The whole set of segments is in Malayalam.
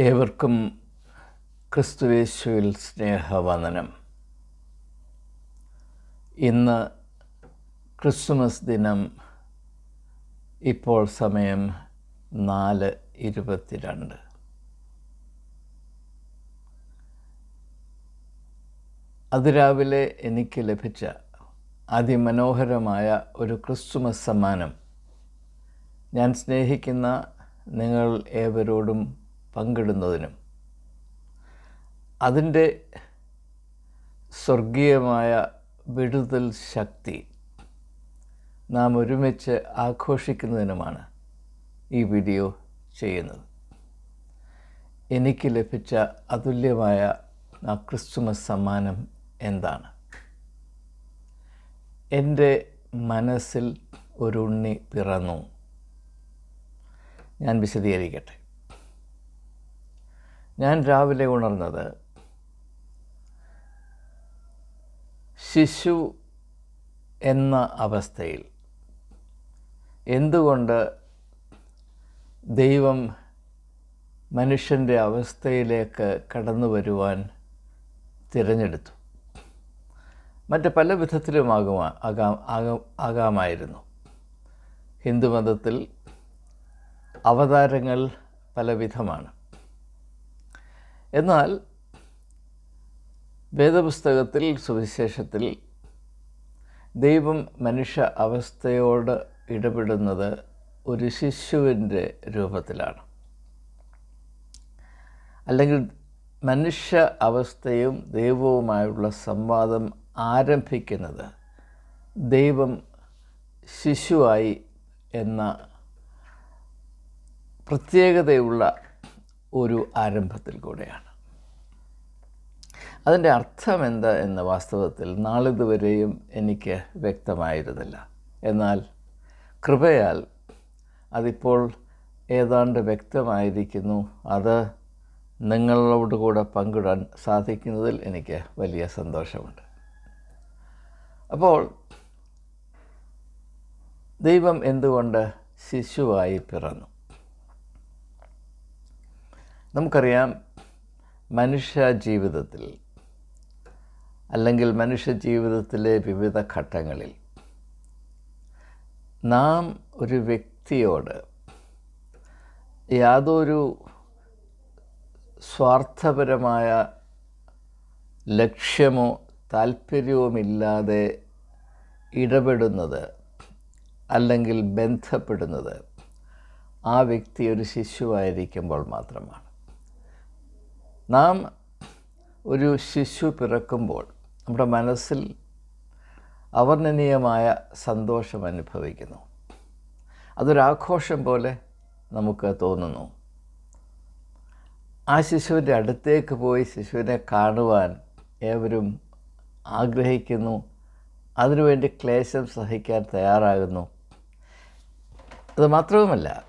ഏവർക്കും ക്രിസ്തുവേശുവിൽ സ്നേഹവന്ദനം. ഇന്ന് ക്രിസ്മസ് ദിനം ഇപ്പോൾ സമയം നാല് ഇരുപത്തിരണ്ട്. അതിരാവിലെ എനിക്ക് ലഭിച്ച അതിമനോഹരമായ ഒരു ക്രിസ്തുമസ് സമ്മാനം ഞാൻ സ്നേഹിക്കുന്ന നിങ്ങൾ ഏവരോടും പങ്കിടുന്നതിനും. അതിന്റെ സ്വർഗീയമായ വിടുതൽ ശക്തി നാം ഒരുമിച്ച് ആഘോഷിക്കുന്നതിനുമാണ് ഈ വീഡിയോ ചെയ്യുന്നത്. എനിക്ക് ലഭിച്ച അതുല്യമായ ആ ക്രിസ്തുമസ് സമ്മാനം എന്താണ്? എന്റെ മനസ്സിൽ ഒരു ഉണ്ണി പിറന്നു. ഞാൻ വിശദീകരിക്കട്ടെ. ഞാൻ രാവിലെ ഉണർന്നത് ശിശു എന്ന അവസ്ഥയിൽ. എന്തുകൊണ്ട് ദൈവം മനുഷ്യന്റെ അവസ്ഥയിലേക്ക് കടന്നു വരുവാൻ തിരഞ്ഞെടുത്തു? മറ്റ് പല വിധത്തിലുമാകുമാ ആകാം ആകാം ആകാമായിരുന്നു. ഹിന്ദുമതത്തിൽ അവതാരങ്ങൾ പലവിധമാണ്. എന്നാൽ വേദപുസ്തകത്തിൽ സുവിശേഷത്തിൽ ദൈവം മനുഷ്യ അവസ്ഥയോട് ഇടപെടുന്നത് ഒരു ശിശുവിന്റെ രൂപത്തിലാണ്. അല്ലെങ്കിൽ മനുഷ്യ അവസ്ഥയും ദൈവവുമായുള്ള സംവാദം ആരംഭിക്കുന്നത് ദൈവം ശിശുവായി എന്ന പ്രത്യേകതയുള്ള ഒരു ആരംഭത്തിൽ കൂടെയാണ്. അതിന്റെ അർത്ഥം എന്താ എന്ന വാസ്തവത്തിൽ നാളിതുവരെയും എനിക്ക് വ്യക്തമായിരുന്നില്ല. എന്നാൽ കൃപയാൽ അതിപ്പോൾ ഏതാണ്ട് വ്യക്തമായിരിക്കുന്നു. അത് നിങ്ങളോട് കൂടെ പങ്കിടാൻ സാധിക്കുന്നതിൽ എനിക്ക് വലിയ സന്തോഷമുണ്ട്. അപ്പോൾ ദൈവം എന്തുകൊണ്ട് ശിശുവായി പിറന്നു? നമുക്കറിയാം മനുഷ്യ ജീവിതത്തിൽ അല്ലെങ്കിൽ മനുഷ്യ ജീവിതത്തിലെ വിവിധ ഘട്ടങ്ങളിൽ നാം ഒരു വ്യക്തിയോട് യാതൊരു സ്വാർത്ഥപരമായ ലക്ഷ്യമോ താല്പര്യവുമില്ലാതെ ഇടപെടുന്നത് അല്ലെങ്കിൽ ബന്ധപ്പെടുന്നത് ആ വ്യക്തി ഒരു ശിശുവായിരിക്കുമ്പോൾ മാത്രമാണ്. നാം ഒരു ശിശു പിറക്കുമ്പോൾ നമ്മുടെ മനസ്സിൽ അവർണനീയമായ സന്തോഷം അനുഭവിക്കുന്നു. അതൊരാഘോഷം പോലെ നമുക്ക് തോന്നുന്നു. ആ ശിശുവിന്റെ അടുത്തേക്ക് പോയി ശിശുവിനെ കാണുവാൻ ഏവരും ആഗ്രഹിക്കുന്നു. അതിനുവേണ്ടി ക്ലേശം സഹിക്കാൻ തയ്യാറാകുന്നു. അത് മാത്രവുമല്ല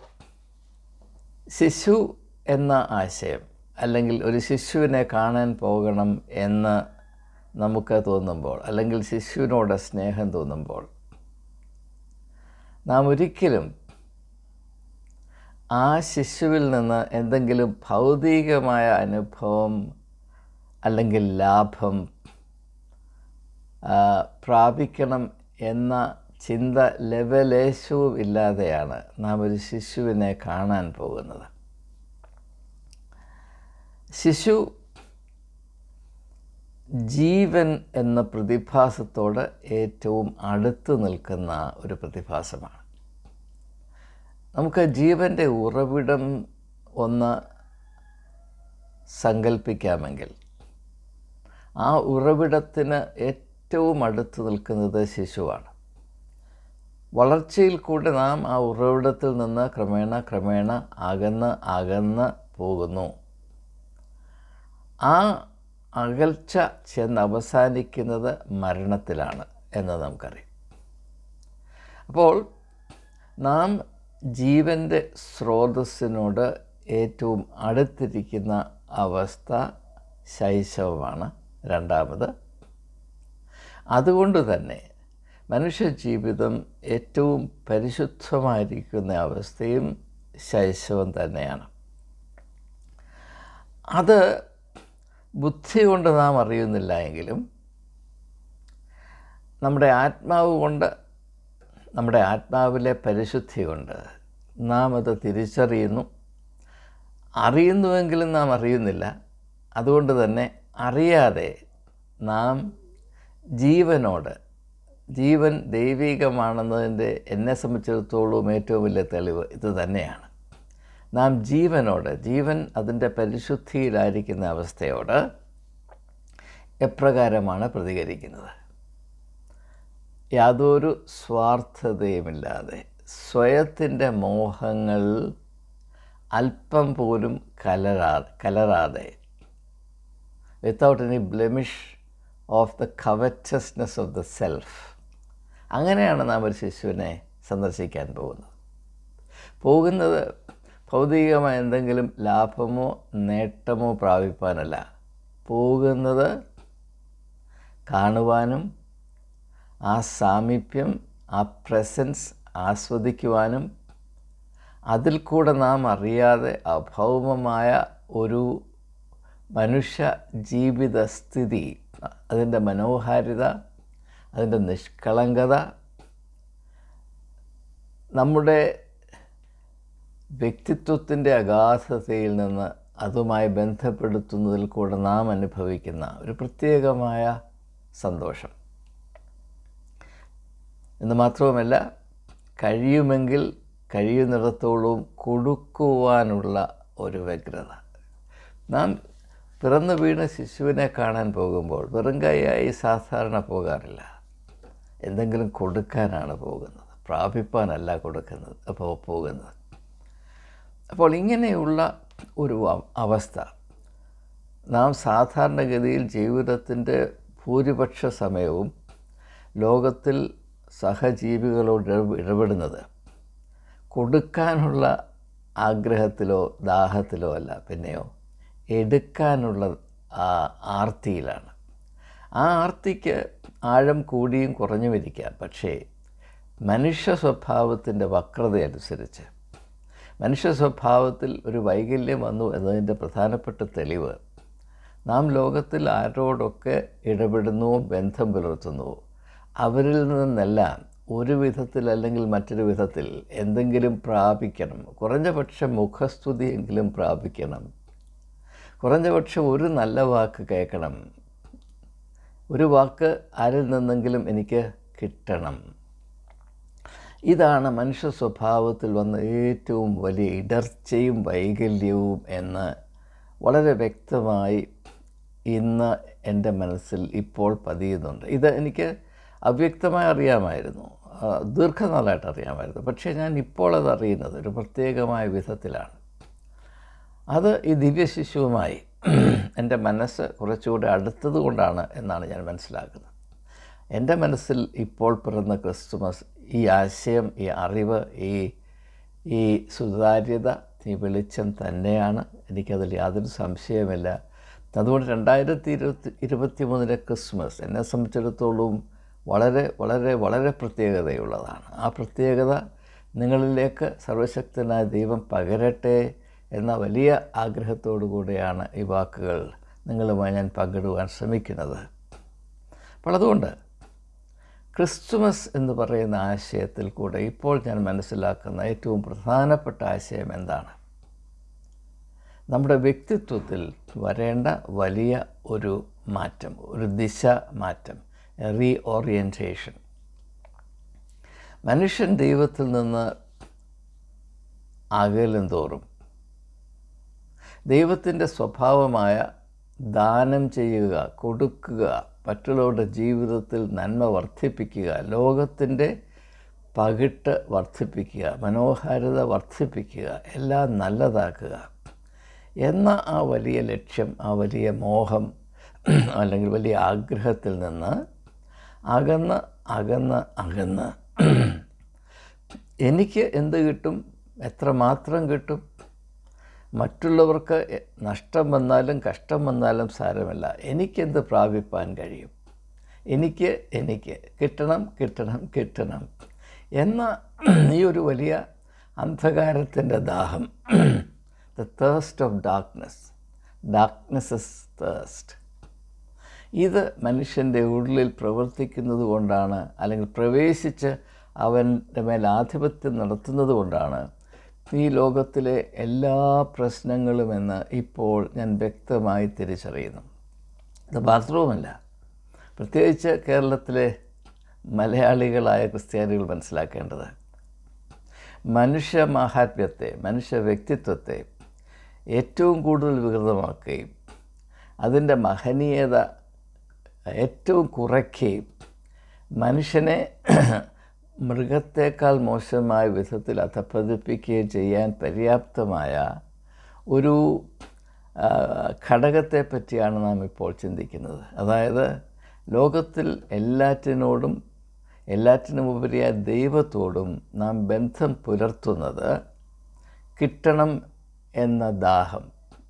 ശിശു എന്ന ആശയം അല്ലെങ്കിൽ ഒരു ശിശുവിനെ കാണാൻ പോകണം എന്ന് നമുക്ക് തോന്നുമ്പോൾ അല്ലെങ്കിൽ ശിശുവിനോട് സ്നേഹം തോന്നുമ്പോൾ നാം ഒരിക്കലും ആ ശിശുവിൽ നിന്ന് എന്തെങ്കിലും ഭൗതികമായ അനുഭവം അല്ലെങ്കിൽ ലാഭം പ്രാപിക്കണം എന്ന ചിന്ത ലെവലേശവും ഇല്ലാതെയാണ് നാം ഒരു ശിശുവിനെ കാണാൻ പോകുന്നത്. ശിശു ജീവൻ എന്ന പ്രതിഭാസത്തോട് ഏറ്റവും അടുത്ത് നിൽക്കുന്ന ഒരു പ്രതിഭാസമാണ്. നമുക്ക് ജീവന്റെ ഉറവിടം ഒന്ന് സങ്കല്പിക്കാമെങ്കിൽ ആ ഉറവിടത്തിന് ഏറ്റവും അടുത്ത് നിൽക്കുന്നത് ശിശുവാണ്. വളർച്ചയിൽ കൂടെ നാം ആ ഉറവിടത്തിൽ നിന്ന് ക്രമേണ ക്രമേണ അകന്ന് അകന്ന് പോകുന്നു. ആ അകൽച്ച ചെന്ന് അവസാനിക്കുന്നത് മരണത്തിലാണ് എന്ന് നമുക്കറിയാം. അപ്പോൾ നാം ജീവന്റെ സ്രോതസ്സിനോട് ഏറ്റവും അടുത്തിരിക്കുന്ന അവസ്ഥ ശൈശവമാണ് രണ്ടാമത്. അതുകൊണ്ട് തന്നെ മനുഷ്യ ജീവിതം ഏറ്റവും പരിശുദ്ധമായിരിക്കുന്ന അവസ്ഥയും ശൈശവം തന്നെയാണ്. അത് ബുദ്ധി കൊണ്ട് നാം അറിയുന്നില്ല എങ്കിലും നമ്മുടെ ആത്മാവ് കൊണ്ട് നമ്മുടെ ആത്മാവിലെ പരിശുദ്ധി കൊണ്ട് നാം അത് തിരിച്ചറിയുന്നു. അറിയുന്നുവെങ്കിലും നാം അറിയുന്നില്ല. അതുകൊണ്ട് തന്നെ അറിയാതെ നാം ജീവനോട് ജീവൻ ദൈവികമാണെന്നതിന്റെ എന്നെ സംബന്ധിച്ചിടത്തോളം ഏറ്റവും വലിയ തെളിവ് ഇത് തന്നെയാണ്. നാം ജീവനോട് ജീവൻ അതിന്റെ പരിശുദ്ധിയിലായിരിക്കുന്ന അവസ്ഥയോട് എപ്രകാരമാണ് പ്രതികരിക്കുന്നത്? യാതൊരു സ്വാർത്ഥതയുമില്ലാതെ സ്വയത്തിന്റെ മോഹങ്ങൾ അല്പം പോലും കലരാ കലരാതെ without any blemish of the covetousness of the self അങ്ങനെയാണ് നാം ഒരു ശിശുവിനെ സന്ദർശിക്കാൻ പോകുന്നത്. പോകുന്നത് ഭൗതികമായ എന്തെങ്കിലും ലാഭമോ നേട്ടമോ പ്രാപിപ്പാനല്ല. പോകുന്നത് കാണുവാനും ആ സാമീപ്യം ആ പ്രസൻസ് ആസ്വദിക്കുവാനും അതിൽ കൂടെ നാം അറിയാതെ അഭൗമമായ ഒരു മനുഷ്യ ജീവിത സ്ഥിതി അതിന്റെ മനോഹാരിത അതിന്റെ നിഷ്കളങ്കത നമ്മുടെ വ്യക്തിത്വത്തിന്റെ അഗാധതയിൽ നിന്ന് അതുമായി ബന്ധപ്പെടുത്തുന്നതിൽ കൂടെ നാം അനുഭവിക്കുന്ന ഒരു പ്രത്യേകമായ സന്തോഷം. എന്ന് മാത്രവുമല്ല കഴിയുമെങ്കിൽ കഴിയുന്നിടത്തോളം കൊടുക്കുവാനുള്ള ഒരു വ്യഗ്രത. നാം പിറന്നു വീണ ശിശുവിനെ കാണാൻ പോകുമ്പോൾ വെറും കൈയായി സാധാരണ പോകാറില്ല. എന്തെങ്കിലും കൊടുക്കാനാണ് പോകുന്നത്. പ്രാപിപ്പാനല്ല കൊടുക്കുന്നത്. അപ്പോൾ പോകുന്നത് അപ്പോൾ ഇങ്ങനെയുള്ള ഒരു അവസ്ഥ. നാം സാധാരണഗതിയിൽ ജീവിതത്തിന്റെ ഭൂരിപക്ഷ സമയവും ലോകത്തിൽ സഹജീവികളോട് ഇടപെടുന്നത് കൊടുക്കാനുള്ള ആഗ്രഹത്തിലോ ദാഹത്തിലോ അല്ല പിന്നെയോ എടുക്കാനുള്ള ആർത്തിയിലാണ്. ആ ആർത്തിക്ക് ആഴം കൂടിയും കുറഞ്ഞുമിരിക്കാം. പക്ഷേ മനുഷ്യ സ്വഭാവത്തിന്റെ വക്രതയനുസരിച്ച് മനുഷ്യ സ്വഭാവത്തിൽ ഒരു വൈകല്യം വന്നു എന്നതിന്റെ പ്രധാനപ്പെട്ട തെളിവ് നാം ലോകത്തിൽ ആരോടൊക്കെ ഇടപെടുന്നുവോ ബന്ധം പുലർത്തുന്നുവോ അവരിൽ നിന്നെല്ലാം ഒരു വിധത്തിൽ അല്ലെങ്കിൽ മറ്റൊരു വിധത്തിൽ എന്തെങ്കിലും പ്രാപിക്കണം കുറഞ്ഞപക്ഷം മുഖസ്തുതിയെങ്കിലും പ്രാപിക്കണം കുറഞ്ഞപക്ഷം ഒരു നല്ല വാക്ക് കേൾക്കണം ഒരു വാക്ക് ആരിൽ നിന്നെങ്കിലും എനിക്ക് കിട്ടണം. ഇതാണ് മനുഷ്യ സ്വഭാവത്തിൽ വന്ന ഏറ്റവും വലിയ ഇടർച്ചയും വൈകല്യവും എന്ന് വളരെ വ്യക്തമായി ഇന്ന് എന്റെ മനസ്സിൽ ഇപ്പോൾ പതിയുന്നുണ്ട്. ഇത് എനിക്ക് അവ്യക്തമായി അറിയാമായിരുന്നു. ദീർഘനാളായിട്ട് അറിയാമായിരുന്നു. പക്ഷേ ഞാൻ ഇപ്പോൾ അത് അറിയുന്നത് ഒരു പ്രത്യേകമായ വിധത്തിലാണ്. അത് ഈ ദിവ്യശിശുവുമായി എന്റെ മനസ്സ് കുറച്ചുകൂടെ അടുത്തത് കൊണ്ടാണ് എന്നാണ് ഞാൻ മനസ്സിലാക്കുന്നത്. എന്റെ മനസ്സിൽ ഇപ്പോൾ പിറന്ന ക്രിസ്തുമസ് ഈ ആശയം ഈ അറിവ് ഈ ഈ സുതാര്യത ഈ വെളിച്ചം തന്നെയാണ്. എനിക്കതിൽ യാതൊരു സംശയമില്ല അതുകൊണ്ട് രണ്ടായിരത്തി ഇരുപത്തി ഇരുപത്തി മൂന്നിലെ ക്രിസ്മസ് എന്നെ സംബന്ധിച്ചിടത്തോളം വളരെ വളരെ വളരെ പ്രത്യേകതയുള്ളതാണ്. ആ പ്രത്യേകത നിങ്ങളിലേക്ക് സർവശക്തനായ ദൈവം പകരട്ടെ എന്ന വലിയ ആഗ്രഹത്തോടു കൂടിയാണ് ഈ വാക്കുകൾ നിങ്ങളുമായി ഞാൻ പങ്കിടുവാൻ ശ്രമിക്കുന്നത്. അപ്പോൾ അതുകൊണ്ട് ക്രിസ്തുമസ് എന്ന് പറയുന്ന ആശയത്തിൽ കൂടെ ഇപ്പോൾ ഞാൻ മനസ്സിലാക്കുന്ന ഏറ്റവും പ്രധാനപ്പെട്ട ആശയം എന്താണ്? നമ്മുടെ വ്യക്തിത്വത്തിൽ വരേണ്ട വലിയ ഒരു മാറ്റം ഒരു ദിശ മാറ്റം റീ ഓറിയന്റേഷൻ മനുഷ്യൻ ദൈവത്തിൽ നിന്ന് അകലും തോറും ദൈവത്തിന്റെ സ്വഭാവമായ ദാനം ചെയ്യുക കൊടുക്കുക മറ്റുള്ളവരുടെ ജീവിതത്തിൽ നന്മ വർദ്ധിപ്പിക്കുക ലോകത്തിന്റെ പകിട്ട് വർദ്ധിപ്പിക്കുക മനോഹാരിത വർദ്ധിപ്പിക്കുക എല്ലാം നല്ലതാക്കുക എന്ന ആ വലിയ ലക്ഷ്യം ആ വലിയ മോഹം അല്ലെങ്കിൽ വലിയ ആഗ്രഹത്തിൽ നിന്ന് അകന്ന് അകന്ന് അകന്ന് എനിക്ക് എന്ത് കിട്ടും? എത്രമാത്രം കിട്ടും? മറ്റുള്ളവർക്ക് നഷ്ടം വന്നാലും കഷ്ടം വന്നാലും സാരമല്ല. എനിക്കെന്ത് പ്രാപിപ്പാൻ കഴിയും? എനിക്ക് എനിക്ക്. കിട്ടണം കിട്ടണം കിട്ടണം. എന്ന ഈ ഒരു വലിയ അന്ധകാരത്തിന്റെ ദാഹം. The taste of darkness darkness's taste ഇത് മനുഷ്യന്റെ ഉള്ളിൽ പ്രവർത്തിക്കുന്നത് കൊണ്ടാണ് അല്ലെങ്കിൽ പ്രവേശിച്ച് അവന്റെ മേൽ ആധിപത്യം നടത്തുന്നത് കൊണ്ടാണ് ഈ ലോകത്തിലെ എല്ലാ പ്രശ്നങ്ങളുമെന്ന് ഇപ്പോൾ ഞാൻ വ്യക്തമായി തിരിച്ചറിയുന്നു. ഇത് ബാത്റൂമല്ല. പ്രത്യേകിച്ച് കേരളത്തിലെ മലയാളികളായ ക്രിസ്ത്യാനികൾ മനസ്സിലാക്കേണ്ടത് മനുഷ്യ മാഹാത്മ്യത്തെ മനുഷ്യ വ്യക്തിത്വത്തെ ഏറ്റവും കൂടുതൽ വികൃതമാക്കുകയും അതിന്റെ മഹനീയത ഏറ്റവും കുറയ്ക്കുകയും മനുഷ്യനെ മൃഗത്തേക്കാൾ മോശമായ വിധത്തിൽ അധപ്പതിപ്പിക്കുകയും ചെയ്യാൻ പര്യാപ്തമായ ഒരു ഘടകത്തെ പറ്റിയാണ് നാം ഇപ്പോൾ ചിന്തിക്കുന്നത്. അതായത് ലോകത്തിൽ എല്ലാറ്റിനോടും എല്ലാറ്റിനും ഉപരിയായ ദൈവത്തോടും നാം ബന്ധം പുലർത്തുന്നത് കിട്ടണം എന്ന ദാഹം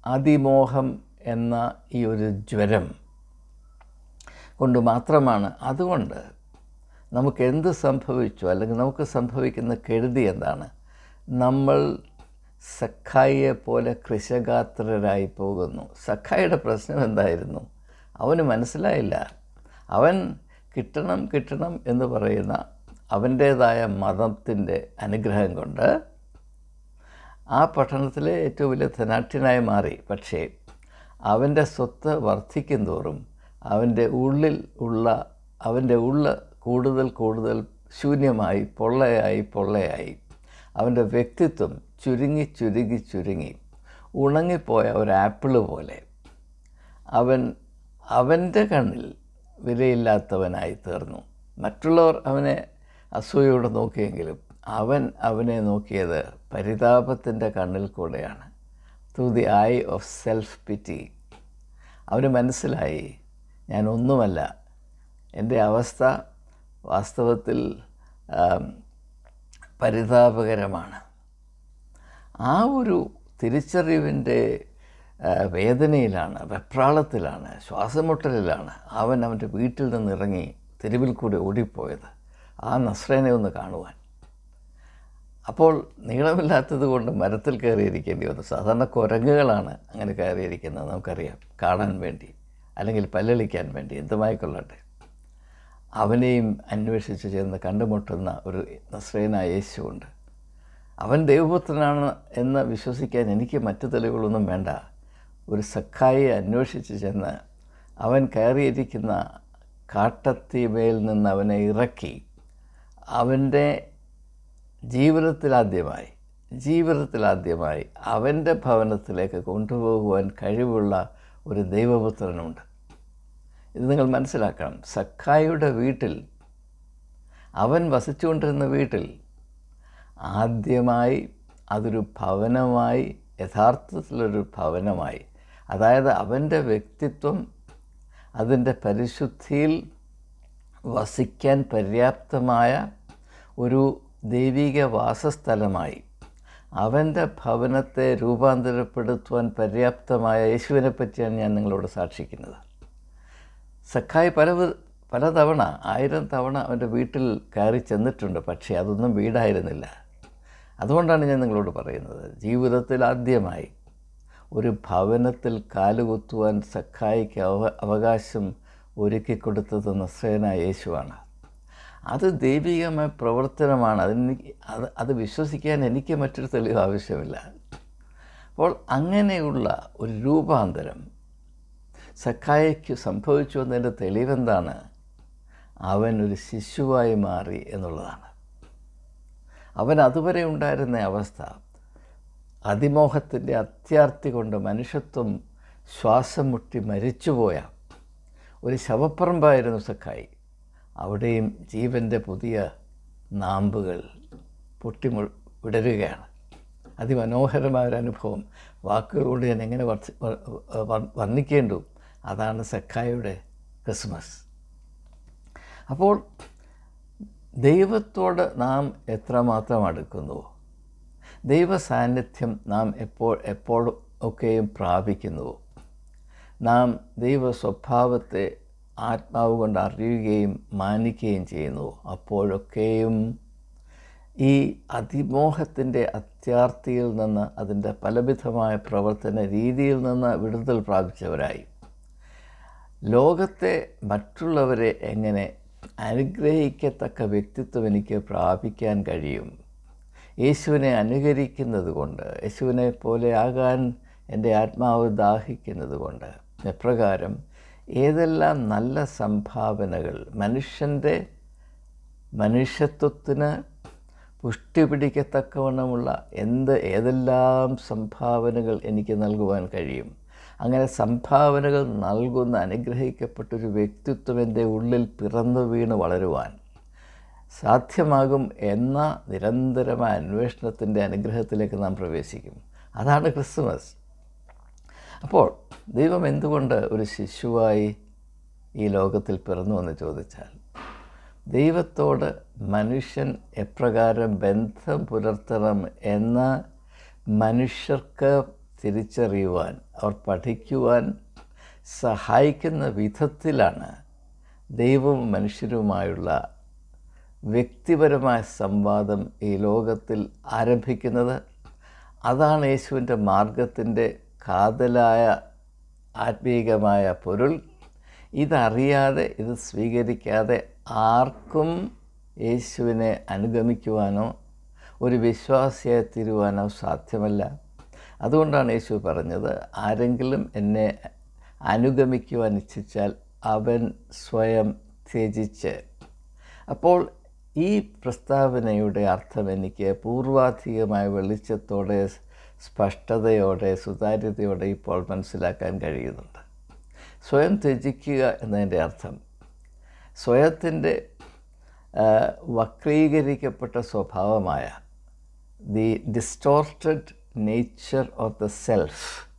അതിമോഹം എന്ന ഈ ഒരു ജ്വരം കൊണ്ട് മാത്രമാണ്. അതുകൊണ്ട് നമുക്ക് എന്ത് സംഭവിച്ചു? അല്ലെങ്കിൽ നമുക്ക് സംഭവിക്കുന്ന കെടുതി എന്താണ്? നമ്മൾ സഖായിയെ പോലെ കൃശഗാത്രരായി പോകുന്നു. സഖായിയുടെ പ്രശ്നം എന്തായിരുന്നു? അവന് മനസ്സിലായില്ല. അവൻ കിട്ടണം കിട്ടണം എന്ന് പറയുന്ന അവന്റേതായ മതത്തിന്റെ അനുഗ്രഹം കൊണ്ട് ആ പട്ടണത്തിലെ ഏറ്റവും വലിയ ധനാഠ്യനായി മാറി. പക്ഷേ അവന്റെ സ്വത്ത് വർദ്ധിക്കും തോറും അവന്റെ ഉള്ളിൽ ഉള്ള അവന്റെ ഉള്ള് കൂടുതൽ കൂടുതൽ ശൂന്യമായി പൊള്ളയായി പൊള്ളയായി. അവന്റെ വ്യക്തിത്വം ചുരുങ്ങി ചുരുങ്ങി ചുരുങ്ങി. ഉണങ്ങിപ്പോയ ഒരു ആപ്പിൾ പോലെ. അവൻ അവന്റെ കണ്ണിൽ വിലയില്ലാത്തവനായി തീർന്നു. മറ്റുള്ളവർ അവനെ അസൂയോടെ നോക്കിയെങ്കിലും അവൻ അവനെ നോക്കിയത് പരിതാപത്തിന്റെ കണ്ണിൽ കൂടെയാണ്. Through the eye of self pity അവന് മനസ്സിലായി ഞാൻ ഒന്നുമല്ല. എന്റെ അവസ്ഥ വാസ്തവത്തിൽ പരിതാപകരമാണ്. ആ ഒരു തിരിച്ചറിവിന്റെ വേദനയിലാണ് വെപ്രാളത്തിലാണ് ശ്വാസമുട്ടലിലാണ് അവൻ അവന്റെ വീട്ടിൽ നിന്ന് ഇറങ്ങി തെരുവിൽ കൂടി ഓടിപ്പോയത് ആ നസ്രേനെ ഒന്ന് കാണുവാൻ. അപ്പോൾ നീളമില്ലാത്തത് കൊണ്ട് മരത്തിൽ കയറിയിരിക്കേണ്ടി വന്നു. സാധാരണ കുരങ്ങുകളാണ് അങ്ങനെ കയറിയിരിക്കുന്നത് നമുക്കറിയാം കാണാൻ വേണ്ടി അല്ലെങ്കിൽ പല്ലളിക്കാൻ വേണ്ടി എന്തുമായിക്കൊള്ളട്ടെ. അവനെയും അന്വേഷിച്ച് ചെന്ന് കണ്ടുമുട്ടുന്ന ഒരു നസ്രേനായ യേശുണ്ട് അവൻ ദൈവപുത്രനാണ് എന്ന് വിശ്വസിക്കാൻ എനിക്ക് മറ്റു തെളിവുകളൊന്നും വേണ്ട. ഒരു സഖായിയെ അന്വേഷിച്ച് ചെന്ന് അവൻ കയറിയിരിക്കുന്ന കാട്ടത്തിമേൽ നിന്ന് അവനെ ഇറക്കി. അവന്റെ ജീവിതത്തിലാദ്യമായി ജീവിതത്തിലാദ്യമായി അവന്റെ ഭവനത്തിലേക്ക് കൊണ്ടുപോകുവാൻ കഴിവുള്ള ഒരു ദൈവപുത്രനുണ്ട്. ഇത് നിങ്ങൾ മനസ്സിലാക്കണം. സഖായിയുടെ വീട്ടിൽ അവൻ വസിച്ചുകൊണ്ടിരുന്ന വീട്ടിൽ ആദ്യമായി അതൊരു ഭവനമായി യഥാർത്ഥത്തിലൊരു ഭവനമായി. അതായത് അവന്റെ വ്യക്തിത്വം അതിന്റെ പരിശുദ്ധിയിൽ വസിക്കാൻ പര്യാപ്തമായ ഒരു ദൈവിക വാസസ്ഥലമായി. അവന്റെ ഭവനത്തെ രൂപാന്തരപ്പെടുത്തുവാൻ പര്യാപ്തമായ യേശുവിനെപ്പറ്റിയാണ് ഞാൻ നിങ്ങളോട് സാക്ഷിക്കുന്നത്. സഖായി പല പലതവണ ആയിരം തവണ അവന്റെ വീട്ടിൽ കയറി ചെന്നിട്ടുണ്ട്. പക്ഷേ അതൊന്നും വീടായിരുന്നില്ല. അതുകൊണ്ടാണ് ഞാൻ നിങ്ങളോട് പറയുന്നത്. ജീവിതത്തിൽ ആദ്യമായി ഒരു ഭവനത്തിൽ കാലുകുത്തുവാൻ സഖായിക്ക് അവ അവകാശം ഒരുക്കി കൊടുത്തത് നസ്രേന യേശുവാണ്. അത് ദൈവികമായ പ്രവർത്തനമാണ്. അതിന് അത് അത് വിശ്വസിക്കാൻ എനിക്ക് മറ്റൊരു തെളിവ് ആവശ്യമില്ല അപ്പോൾ അങ്ങനെയുള്ള ഒരു രൂപാന്തരം സഖായയ്ക്ക് സംഭവിച്ചു എന്നതിന്റെ തെളിവെന്താണ്? അവൻ ഒരു ശിശുവായി മാറി എന്നുള്ളതാണ്. അവൻ അതുവരെ ഉണ്ടായിരുന്ന അവസ്ഥ അതിമോഹത്തിന്റെ അത്യാർത്തി കൊണ്ട് മനുഷ്യത്വം ശ്വാസം മുട്ടി മരിച്ചുപോയ ഒരു ശവപ്പറമ്പായിരുന്നു സഖായി. അവിടെയും ജീവന്റെ പുതിയ നാമ്പുകൾ പൊട്ടിമു വിടരുകയാണ്. അതിമനോഹരമായ ഒരു അനുഭവം. വാക്കുകളോട് ഞാൻ എങ്ങനെ വർണിക്കേണ്ടു? അതാണ് സഖായുടെ ക്രിസ്മസ്. അപ്പോൾ ദൈവത്തോട് നാം എത്രമാത്രം അടുക്കുന്നുവോ ദൈവ സാന്നിധ്യം നാം എപ്പോൾ എപ്പോഴും ഒക്കെയും പ്രാപിക്കുന്നു? നാം ദൈവ സ്വഭാവത്തെ ആത്മാവ് കൊണ്ട് അറിയുകയും മാനിക്കുകയും ചെയ്യുന്നു. അപ്പോഴൊക്കെയും ഈ അതിമോഹത്തിന്റെ അത്യാർത്തിയിൽ നിന്ന് അതിന്റെ പലവിധമായ പ്രവർത്തന രീതിയിൽ നിന്ന് വിടുതൽ പ്രാപിച്ചവരായി. ലോകത്തെ മറ്റുള്ളവരെ എങ്ങനെ അനുഗ്രഹിക്കത്തക്ക വ്യക്തിത്വം എനിക്ക് പ്രാപിക്കാൻ കഴിയും? യേശുവിനെ അനുകരിക്കുന്നത് കൊണ്ട് യേശുവിനെ പോലെ ആകാൻ എന്റെ ആത്മാവ് ദാഹിക്കുന്നത് കൊണ്ട് എപ്രകാരം ഏതെല്ലാം നല്ല സംഭാവനകൾ മനുഷ്യന്റെ മനുഷ്യത്വത്തിന് പുഷ്ടി പിടിക്കത്തക്കവണ്ണമുള്ള എന്ത് ഏതെല്ലാം സംഭാവനകൾ എനിക്ക് നൽകുവാൻ കഴിയും? അങ്ങനെ സംഭാവനകൾ നൽകുന്ന അനുഗ്രഹിക്കപ്പെട്ടൊരു വ്യക്തിത്വം എന്റെ ഉള്ളിൽ പിറന്നു വീണ് വളരുവാൻ സാധ്യമാകും എന്ന നിരന്തരമായ അന്വേഷണത്തിന്റെ അനുഗ്രഹത്തിലേക്ക് നാം പ്രവേശിക്കും. അതാണ് ക്രിസ്മസ് അപ്പോൾ ദൈവം എന്തുകൊണ്ട് ഒരു ശിശുവായി ഈ ലോകത്തിൽ പിറന്നു എന്ന് ചോദിച്ചാൽ ദൈവത്തോട് മനുഷ്യൻ എപ്രകാരം ബന്ധം പുലർത്തണം എന്ന മനുഷ്യർക്ക് തിരിച്ചറിയുവാൻ അവർ പഠിക്കുവാൻ സഹായിക്കുന്ന വിധത്തിലാണ് ദൈവവും മനുഷ്യരുമായുള്ള വ്യക്തിപരമായ സംവാദം ഈ ലോകത്തിൽ ആരംഭിക്കുന്നത്. അതാണ് യേശുവിന്റെ മാർഗത്തിന്റെ കാതലായ ആത്മീകമായ പൊരുൾ. ഇതറിയാതെ ഇത് സ്വീകരിക്കാതെ ആർക്കും യേശുവിനെ അനുഗമിക്കുവാനോ ഒരു വിശ്വാസിയായി തീരുവാനോ സാധ്യമല്ല. അതുകൊണ്ടാണ് യേശു പറഞ്ഞത് ആരെങ്കിലും എന്നെ അനുഗമിക്കുവാൻ ഇച്ഛിച്ചാൽ അവൻ സ്വയം ത്യജിച്ച്. അപ്പോൾ ഈ പ്രസ്താവനയുടെ അർത്ഥം എനിക്ക് പൂർവാധികമായ വെളിച്ചത്തോടെ സ്പഷ്ടതയോടെ സുതാര്യതയോടെ ഇപ്പോൾ മനസ്സിലാക്കാൻ കഴിയുന്നുണ്ട്. സ്വയം ത്യജിക്കുക എന്നതിന്റെ അർത്ഥം സ്വയത്തിന്റെ വക്രീകരിക്കപ്പെട്ട സ്വഭാവമായ the distorted nature of the self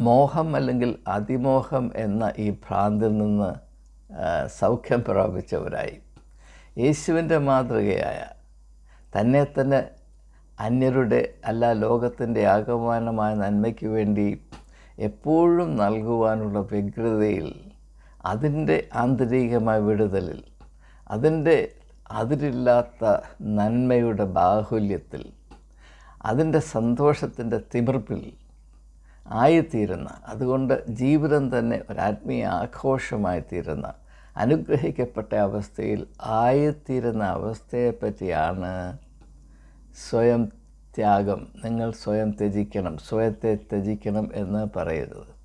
മോഹം അല്ലെങ്കിൽ അതിമോഹം എന്ന ഈ ഭ്രാന്തിൽ നിന്ന് സൗഖ്യം പ്രാപിച്ചവരായി. യേശുവിന്റെ മാതൃകയായ തന്നെ തന്നെ അന്യരുടെ അല്ല ലോകത്തിന്റെ ആകമാനമായ നന്മയ്ക്ക് വേണ്ടി എപ്പോഴും നൽകുവാനുള്ള വ്യഗ്രതയിൽ അതിന്റെ ആന്തരികമായ വിടുതലിൽ അതിന്റെ അതിരില്ലാത്ത നന്മയുടെ ബാഹുല്യത്തിൽ അതിന്റെ സന്തോഷത്തിന്റെ തിമിർപ്പിൽ ആയിത്തീരുന്ന അതുകൊണ്ട് ജീവിതം തന്നെ ഒരു ആത്മീയ ആഘോഷമായി തീരുന്ന അനുഗ്രഹിക്കപ്പെട്ട അവസ്ഥയിൽ ആയിത്തീരുന്ന അവസ്ഥയെപ്പറ്റിയാണ് സ്വയം ത്യാഗം. നിങ്ങൾ സ്വയം ത്യജിക്കണം. സ്വയത്തെ ത്യജിക്കണം എന്ന് പറയരുത്.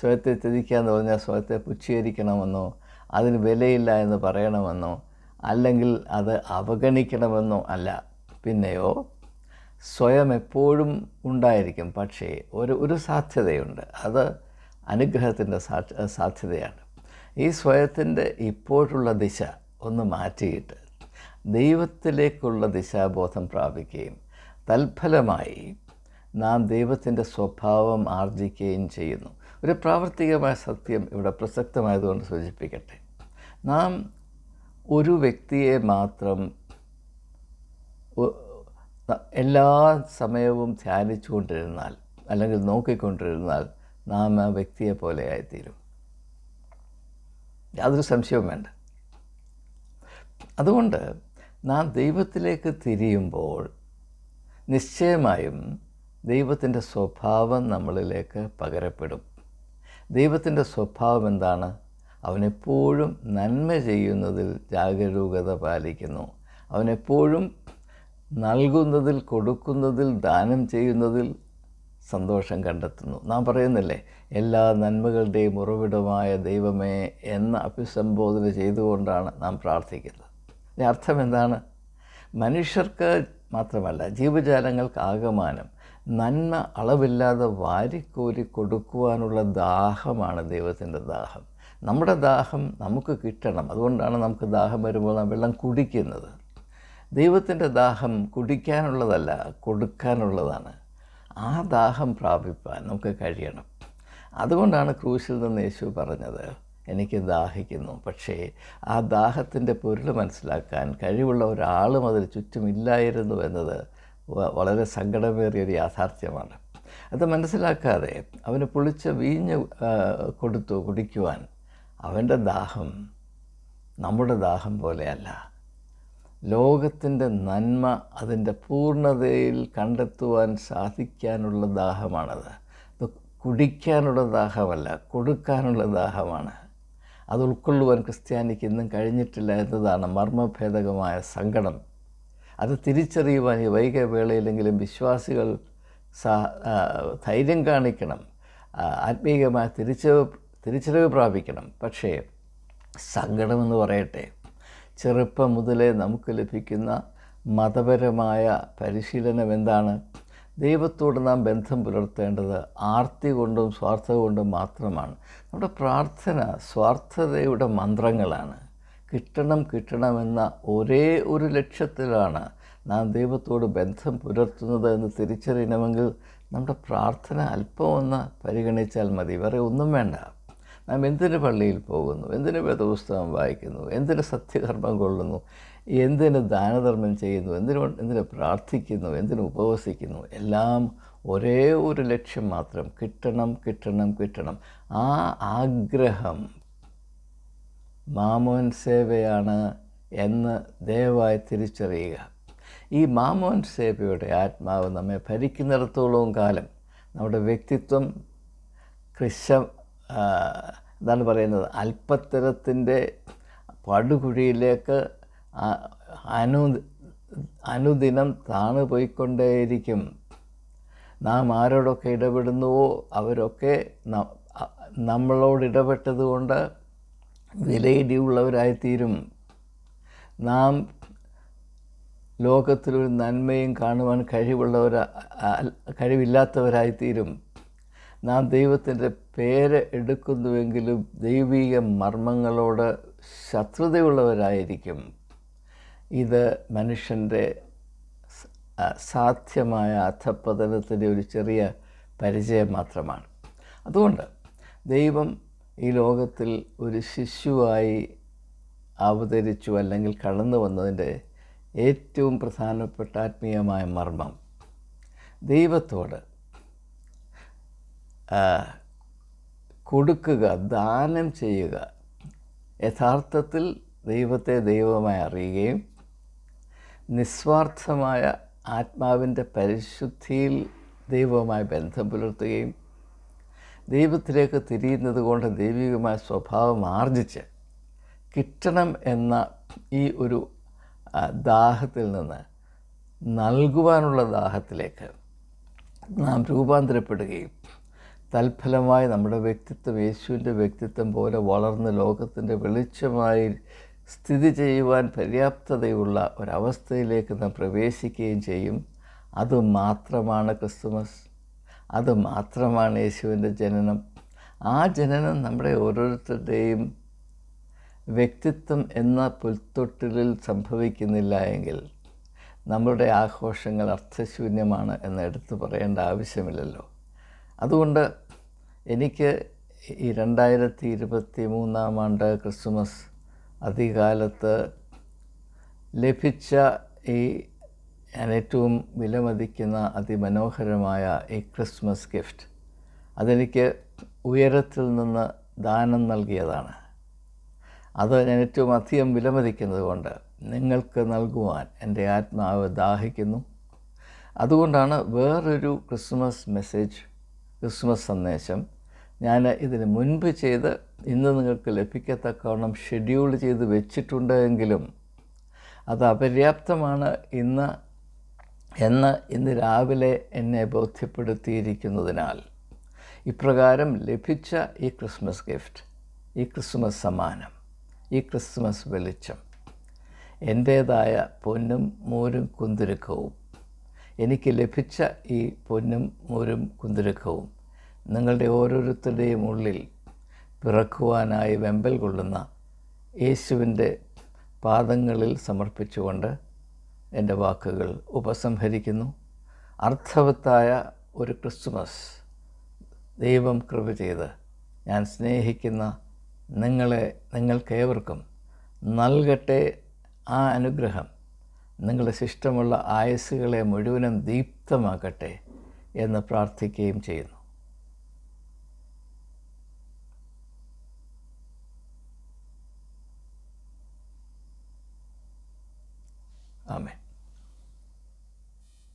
സ്വയത്തെ ത്യജിക്കുക എന്ന് പറഞ്ഞാൽ സ്വയത്തെ പുച്ഛീകരിക്കണമെന്നോ അതിന് വിലയില്ല എന്ന് പറയണമെന്നോ അല്ലെങ്കിൽ അത് അവഗണിക്കണമെന്നോ അല്ല. പിന്നെയോ സ്വയം എപ്പോഴും ഉണ്ടായിരിക്കും. പക്ഷേ ഒരു ഒരു സാധ്യതയുണ്ട്. അത് അനുഗ്രഹത്തിന്റെ സാധ്യതയാണ്. ഈ സ്വയത്തിന്റെ ഇപ്പോഴുള്ള ദിശ ഒന്ന് മാറ്റിയിട്ട് ദൈവത്തിലേക്കുള്ള ദിശാബോധം പ്രാപിക്കുകയും തൽഫലമായി നാം ദൈവത്തിന്റെ സ്വഭാവം ആർജിക്കുകയും ചെയ്യുന്നു. ഒരു പ്രാവർത്തികമായ സത്യം ഇവിടെ പ്രസക്തമായതുകൊണ്ട് സൂചിപ്പിക്കട്ടെ. നാം ഒരു വ്യക്തിയെ മാത്രം എല്ലാ സമയവും ധ്യാനിച്ചുകൊണ്ടിരുന്നാൽ അല്ലെങ്കിൽ നോക്കിക്കൊണ്ടിരുന്നാൽ നാം ആ വ്യക്തിയെ പോലെ ആയിത്തീരും. യാതൊരു സംശയവും വേണ്ട. അതുകൊണ്ട് നാം ദൈവത്തിലേക്ക് തിരിയുമ്പോൾ നിശ്ചയമായും ദൈവത്തിന്റെ സ്വഭാവം നമ്മളിലേക്ക് പകരപ്പെടും. ദൈവത്തിന്റെ സ്വഭാവം എന്താണ്? അവനെപ്പോഴും നന്മ ചെയ്യുന്നതിൽ ജാഗരൂകത പാലിക്കുന്നു. അവനെപ്പോഴും നൽകുന്നതിൽ കൊടുക്കുന്നതിൽ ദാനം ചെയ്യുന്നതിൽ സന്തോഷം കണ്ടെത്തുന്നു. നാം പറയുന്നില്ലേ എല്ലാ നന്മകളുടെയും ഉറവിടമായ ദൈവമേ എന്ന അഭിസംബോധന ചെയ്തുകൊണ്ടാണ് നാം പ്രാർത്ഥിക്കുന്നത്. അതിന്റെ അർത്ഥം എന്താണ്? മനുഷ്യർക്ക് മാത്രമല്ല ജീവജാലങ്ങൾക്ക് ആകമാനം നന്മ അളവില്ലാതെ വാരിക്കോരി കൊടുക്കുവാനുള്ള ദാഹമാണ് ദൈവത്തിന്റെ ദാഹം. നമ്മുടെ ദാഹം നമുക്ക് കിട്ടണം. അതുകൊണ്ടാണ് നമുക്ക് ദാഹം വരുമ്പോൾ നാം വെള്ളം കുടിക്കുന്നത്. ദൈവത്തിന്റെ ദാഹം കുടിക്കാനുള്ളതല്ല കൊടുക്കാനുള്ളതാണ്. ആ ദാഹം പ്രാപിപ്പാൻ നമുക്ക് കഴിയണം. അതുകൊണ്ടാണ് ക്രൂശിൽ നിന്ന് യേശു പറഞ്ഞത് എനിക്ക് ദാഹിക്കുന്നു. പക്ഷേ ആ ദാഹത്തിന്റെ പൊരുൾ മനസ്സിലാക്കാൻ കഴിവുള്ള ഒരാളും അതിന് ചുറ്റുമില്ലായിരുന്നു എന്നത് വളരെ സങ്കടമേറിയൊരു യാഥാർത്ഥ്യമാണ്. അത് മനസ്സിലാക്കാതെ അവന് പുളിച്ച വീഞ്ഞ് കൊടുത്തു കുടിക്കുവാൻ അവന്റെ ദാഹം നമ്മുടെ ദാഹം പോലെയല്ല. ലോകത്തിന്റെ നന്മ അതിന്റെ പൂർണതയിൽ കണ്ടെത്തുവാൻ സാധിക്കാനുള്ള ദാഹമാണത്. അത് കുടിക്കാനുള്ള ദാഹമല്ല കൊടുക്കാനുള്ള ദാഹമാണ്. അത് ഉൾക്കൊള്ളുവാൻ ക്രിസ്ത്യാനിക്ക് ഇന്നും കഴിഞ്ഞിട്ടില്ല എന്നതാണ് മർമ്മഭേദകമായ സങ്കടം. അത് തിരിച്ചറിയുവാൻ ഈ വൈക വേളയിലെങ്കിലും വിശ്വാസികൾ ധൈര്യം കാണിക്കണം. ആത്മീയമായ തിരിച്ചറിവ് തിരിച്ചറിവ് പ്രാപിക്കണം. പക്ഷേ സങ്കടമെന്ന് പറയട്ടെ ചെറുപ്പം മുതലേ നമുക്ക് ലഭിക്കുന്ന മതപരമായ പരിശീലനം എന്താണ്? ദൈവത്തോട് നാം ബന്ധം പുലർത്തേണ്ടത് ആർത്തി കൊണ്ടും സ്വാർത്ഥ കൊണ്ടും മാത്രമാണ്. നമ്മുടെ പ്രാർത്ഥന സ്വാർത്ഥതയുടെ മന്ത്രങ്ങളാണ്. കിട്ടണം കിട്ടണമെന്ന ഒരേ ഒരു ലക്ഷ്യത്തിലാണ് നാം ദൈവത്തോട് ബന്ധം പുലർത്തുന്നത് എന്ന് തിരിച്ചറിയണമെങ്കിൽ നമ്മുടെ പ്രാർത്ഥന അല്പമൊന്ന് പരിഗണിച്ചാൽ മതി. വേറെ ഒന്നും വേണ്ട. നാം എന്തിന് പള്ളിയിൽ പോകുന്നു? എന്തിന് വേദപുസ്തകം വായിക്കുന്നു? എന്തിന് സത്യകർമ്മം കൊള്ളുന്നു? എന്തിന് ദാനധർമ്മം ചെയ്യുന്നു? എന്തിനു എന്തിന് പ്രാർത്ഥിക്കുന്നു? എന്തിന് ഉപവസിക്കുന്നു? എല്ലാം ഒരേ ഒരു ലക്ഷ്യം മാത്രം. കിട്ടണം കിട്ടണം കിട്ടണം. ആ ആഗ്രഹം മാമോൻ സേവയാണ് എന്ന് ദയവായി തിരിച്ചറിയുക. ഈ മാമോൻ സേവയുടെ ആത്മാവ് നമ്മെ ഭരിക്കുന്നിടത്തോളം കാലം നമ്മുടെ വ്യക്തിത്വം ആ, എന്താണ് പറയുന്നത്. അല്പത്തരത്തിന്റെ പടുകുഴിയിലേക്ക് അനു അനുദിനം താണു പോയിക്കൊണ്ടേയിരിക്കും. നാം ആരോടൊക്കെ ഇടപെടുന്നുവോ അവരൊക്കെ നമ്മളോട് ഇടപെട്ടതുകൊണ്ട് വിലയിടിയുള്ളവരായിത്തീരും. നാം ലോകത്തിലൊരു നന്മയും കാണുവാൻ കഴിവുള്ളവർ കഴിവില്ലാത്തവരായിത്തീരും. നാം ദൈവത്തിന്റെ പേര് എടുക്കുന്നുവെങ്കിലും ദൈവീക മർമ്മങ്ങളോട് ശത്രുതയുള്ളവരായിരിക്കും. ഇത് മനുഷ്യന്റെ സാധ്യമായ അധപ്പതനത്തിന്റെ ഒരു ചെറിയ പരിചയം മാത്രമാണ്. അതുകൊണ്ട് ദൈവം ഈ ലോകത്തിൽ ഒരു ശിശുവായി അവതരിച്ചു അല്ലെങ്കിൽ കടന്നു വന്നതിന്റെ ഏറ്റവും പ്രധാനപ്പെട്ട ആത്മീയമായ മർമ്മം ദൈവത്തോട് കൊടുക്കുക ദാനം ചെയ്യുക. യഥാർത്ഥത്തിൽ ദൈവത്തെ ദൈവമായി അറിയുകയും നിസ്വാർത്ഥമായ ആത്മാവിന്റെ പരിശുദ്ധിയിൽ ദൈവവുമായി ബന്ധം പുലർത്തുകയും ദൈവത്തിലേക്ക് തിരിയുന്നത് കൊണ്ട് ദൈവികമായ സ്വഭാവം ആർജിച്ച് കിട്ടണം എന്ന ഈ ഒരു ദാഹത്തിൽ നിന്ന് നൽകുവാനുള്ള ദാഹത്തിലേക്ക് നാം രൂപാന്തരപ്പെടുകയും തൽഫലമായി നമ്മുടെ വ്യക്തിത്വം യേശുവിന്റെ വ്യക്തിത്വം പോലെ വളർന്ന് ലോകത്തിന്റെ വെളിച്ചമായി സ്ഥിതി ചെയ്യുവാൻ പര്യാപ്തതയുള്ള ഒരവസ്ഥയിലേക്ക് നാം പ്രവേശിക്കുകയും ചെയ്യും. അത് മാത്രമാണ് ക്രിസ്തുമസ്. അത് മാത്രമാണ് യേശുവിന്റെ ജനനം. ആ ജനനം നമ്മുടെ ഓരോരുത്തരുടെയും വ്യക്തിത്വം എന്ന പുൽത്തൊട്ടിലിൽ സംഭവിക്കുന്നില്ല എങ്കിൽ നമ്മുടെ ആഘോഷങ്ങൾ അർത്ഥശൂന്യമാണ് എന്ന് എടുത്തു പറയേണ്ട ആവശ്യമില്ലല്ലോ. അതുകൊണ്ട് എനിക്ക് ഈ രണ്ടായിരത്തി ഇരുപത്തി മൂന്നാം ആണ്ട് ക്രിസ്മസ് അധികാലത്ത് ലഭിച്ച ഈ ഞാൻ ഏറ്റവും വിലമതിക്കുന്ന അതിമനോഹരമായ ഈ ക്രിസ്മസ് ഗിഫ്റ്റ് അതെനിക്ക് ഉയരത്തിൽ നിന്ന് ദാനം നൽകിയതാണ്. അത് ഞാൻ ഏറ്റവും അധികം വിലമതിക്കുന്നത് കൊണ്ട് നിങ്ങൾക്ക് നൽകുവാൻ എന്റെ ആത്മാവ് ദാഹിക്കുന്നു. അതുകൊണ്ടാണ് വേറൊരു ക്രിസ്മസ് മെസ്സേജ് ക്രിസ്മസ് സന്ദേശം. ഞാൻ ഇതിന് മുൻപ് ചെയ്ത് ഇന്ന് നിങ്ങൾക്ക് ലഭിക്കത്തക്കവണ്ണം ഷെഡ്യൂൾ ചെയ്ത് വെച്ചിട്ടുണ്ടെങ്കിലും അത് അപര്യാപ്തമാണ് ഇന്ന് എന്ന് ഇന്ന് രാവിലെ എന്നെ ബോധ്യപ്പെടുത്തിയിരിക്കുന്നതിനാൽ. ഇപ്രകാരം ലഭിച്ച ഈ ക്രിസ്മസ് ഗിഫ്റ്റ് ഈ ക്രിസ്മസ് സമ്മാനം ഈ ക്രിസ്മസ് വെളിച്ചം എന്റേതായ പൊന്നും മോരും കുന്തിരുക്കവും എനിക്ക് ലഭിച്ച ഈ പൊന്നും മൂരും കുന്തിരുക്കവും നിങ്ങളുടെ ഓരോരുത്തരുടെയും ഉള്ളിൽ പിറക്കുവാനായി വെമ്പൽ കൊള്ളുന്ന യേശുവിന്റെ പാദങ്ങളിൽ സമർപ്പിച്ചുകൊണ്ട് എന്റെ വാക്കുകൾ ഉപസംഹരിക്കുന്നു. അർത്ഥവത്തായ ഒരു ക്രിസ്മസ് ദൈവം കൃപ ചെയ്ത് ഞാൻ സ്നേഹിക്കുന്ന നിങ്ങളെ നിങ്ങൾക്കേവർക്കും നൽകട്ടെ ആ അനുഗ്രഹം. നിങ്ങളുടെ ശിഷ്ടമുള്ള ആയുസ്സുകളെ മുഴുവനും ദീപ്തമാക്കട്ടെ എന്ന് പ്രാർത്ഥിക്കുകയും ചെയ്യുന്നു.